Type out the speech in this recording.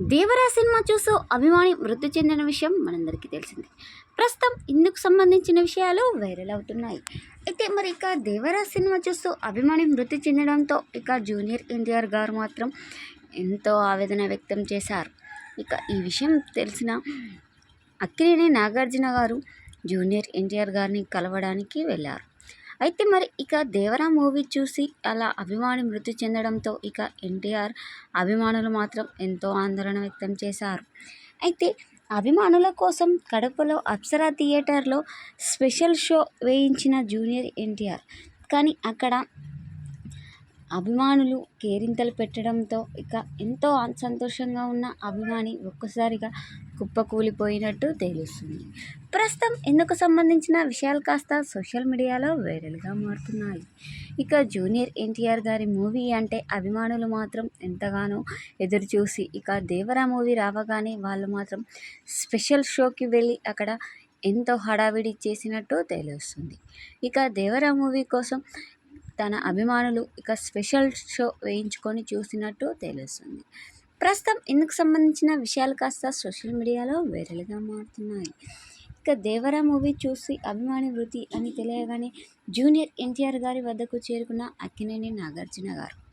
Devara cinema చూస్తూ అభిమాని మృతి చెందిన విషయం మనందరికీ తెలిసింది. ప్రస్తుతం ఇందుకు సంబంధించిన విషయాలు వైరల్ అవుతున్నాయి. అయితే మరి ఇక దేవరా సినిమా చూస్తూ అభిమాని మృతి చెందడంతో ఇక జూనియర్ ఎన్టీఆర్ గారు మాత్రం ఎంతో ఆవేదన వ్యక్తం చేశారు. ఇక ఈ విషయం తెలిసిన అక్కినేని నాగార్జున గారు జూనియర్ ఎన్టీఆర్ గారిని కలవడానికి వెళ్ళారు. అయితే మరి ఇక దేవరా మూవీ చూసి అలా అభిమాని మృతి చెందడంతో ఇక ఎన్టీఆర్ అభిమానులు మాత్రం ఎంతో ఆందోళన వ్యక్తం చేశారు. అయితే అభిమానుల కోసం కడపలో అప్సరా థియేటర్లో స్పెషల్ షో వేయించిన జూనియర్ ఎన్టీఆర్. కానీ అక్కడ అభిమానులు కేరింతలు పెట్టడంతో ఇక ఎంతో సంతోషంగా ఉన్న అభిమాని ఒక్కసారిగా కుప్పకూలిపోయినట్టు తెలుస్తుంది. ప్రస్తుతం ఇందుకు సంబంధించిన విషయాలు కాస్త సోషల్ మీడియాలో వైరల్గా మారుతున్నాయి. ఇక జూనియర్ ఎన్టీఆర్ గారి మూవీ అంటే అభిమానులు మాత్రం ఎంతగానో ఎదురు చూసి ఇక దేవరా మూవీ రావగానే వాళ్ళు మాత్రం స్పెషల్ షోకి వెళ్ళి అక్కడ ఎంతో హడావిడి చేసినట్టు తెలుస్తుంది. ఇక దేవరా మూవీ కోసం తన అభిమానులు ఇక స్పెషల్ షో వేయించుకొని చూసినట్టు తెలుస్తుంది. ప్రస్తుతం ఇందుకు సంబంధించిన విషయాలు కాస్త సోషల్ మీడియాలో వైరల్గా మారుతున్నాయి. ఇక దేవరా మూవీ చూసి అభిమాని వృత్తి అని తెలియగానే జూనియర్ ఎన్టీఆర్ గారి వద్దకు చేరుకున్న అక్కినేని నాగార్జున గారు.